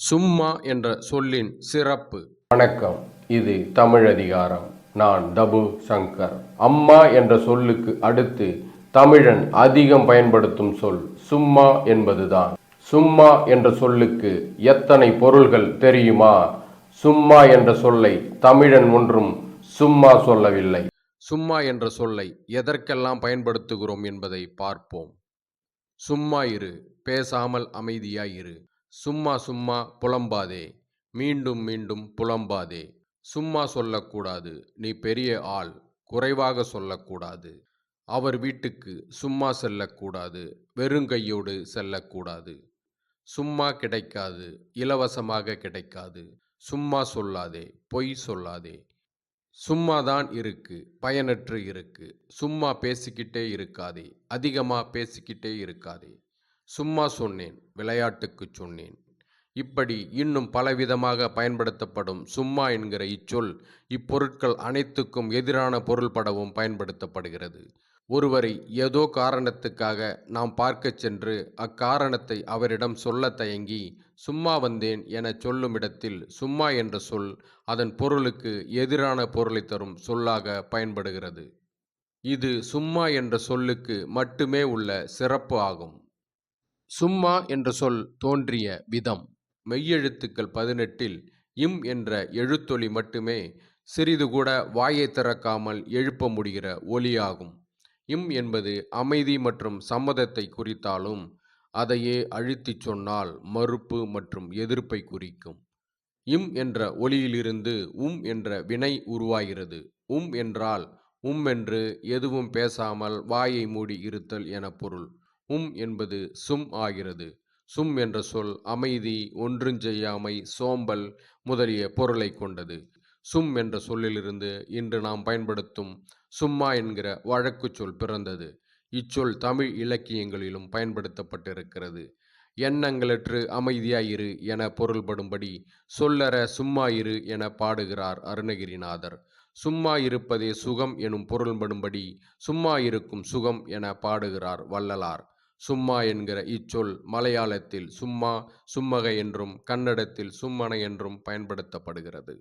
சும்மா என்ற சொல்லின் சிறப்பு. வணக்கம். இது தமிழ் அதிகாரம். நான் தபு சங்கர். அம்மா என்ற சொல்லுக்கு அடுத்து தமிழன் அதிகம் பயன்படுத்தும் சொல் சும்மா என்பதுதான். சும்மா என்ற சொல்லுக்கு எத்தனை பொருள்கள் தெரியுமா? சும்மா என்ற சொல்லை தமிழன் ஒன்றும் சும்மா சொல்லவில்லை. சும்மா என்ற சொல்லை எதற்கெல்லாம் பயன்படுத்துகிறோம் என்பதை பார்ப்போம். சும்மா இரு பேசாமல் அமைதியாய் இரு. சும்மா சும்மா புலம்பாதே மீண்டும் மீண்டும் புலம்பாதே. சும்மா சொல்லக்கூடாது நீ பெரிய ஆள் குறைவாக சொல்லக்கூடாது. அவர் வீட்டுக்கு சும்மா செல்லக்கூடாது வெறுங்கையோடு செல்லக்கூடாது. சும்மா கிடைக்காது இலவசமாக கிடைக்காது. சும்மா சொல்லாதே பொய் சொல்லாதே. சும்மா தான் இருக்கு பயனற்று இருக்கு. சும்மா பேசிக்கிட்டே இருக்காதே அதிகமாக பேசிக்கிட்டே இருக்காதே. சும்மா சொன்னேன் விளையாட்டுக்கு சொன்னேன். இப்படி இன்னும் பலவிதமாக பயன்படுத்தப்படும் சும்மா என்கிற இச்சொல் இப்பொருட்கள் அனைத்துக்கும் எதிரான பொருள்படவும் பயன்படுத்தப்படுகிறது. ஒருவரை ஏதோ காரணத்துக்காக நாம் பார்க்கச் சென்று அக்காரணத்தை அவரிடம் சொல்ல தயங்கி சும்மா வந்தேன் என சொல்லும் இடத்தில் சும்மா என்ற சொல் அதன் பொருளுக்கு எதிரான பொருளை தரும் சொல்லாக பயன்படுகிறது. இது சும்மா என்ற சொல்லுக்கு மட்டுமே உள்ள சிறப்பு ஆகும். சும்மா என்ற சொல் தோன்றிய விதம். மெய்யெழுத்துக்கள் பதினெட்டில் இம் என்ற எழுத்தொலி மட்டுமே சிறிது கூட வாயை திறக்காமல் எழுப்ப முடிகிற ஒலியாகும். இம் என்பது அமைதி மற்றும் சம்மதத்தை குறித்தாலும் அதையே அழுத்திச் சொன்னால் மறுப்பு மற்றும் எதிர்ப்பை குறிக்கும். இம் என்ற ஒலியிலிருந்து உம் என்ற வினை உருவாகிறது. உம் என்றால் உம் என்று எதுவும் பேசாமல் வாயை மூடி இருத்தல் என பொருள். உம் என்பது சும் ஆகிறது. சும் என்ற சொல் அமைதி ஒன்றுஞ்செய்யாமை சோம்பல் முதலிய பொருளை கொண்டது. சும் என்ற சொல்லிலிருந்து இன்று நாம் பயன்படுத்தும் சும்மா என்கிற வழக்குச் சொல் பிறந்தது. இச்சொல் தமிழ் இலக்கியங்களிலும் பயன்படுத்தப்பட்டிருக்கிறது. எண்ணங்களற்று அமைதியாயிரு என பொருள்படும்படி சொல்லற சும்மா இரு என பாடுகிறார் அருணகிரிநாதர். சும்மா இருப்பதே சுகம் எனும் பொருள்படும்படி சும்மா இருக்கும் சுகம் என பாடுகிறார் வள்ளலார். சும்மா என்கிற இச்சொல் மலையாளத்தில் சும்மா சும்மக என்றும் கன்னடத்தில் சும்மன என்றும் பயன்படுத்தப்படுகிறது.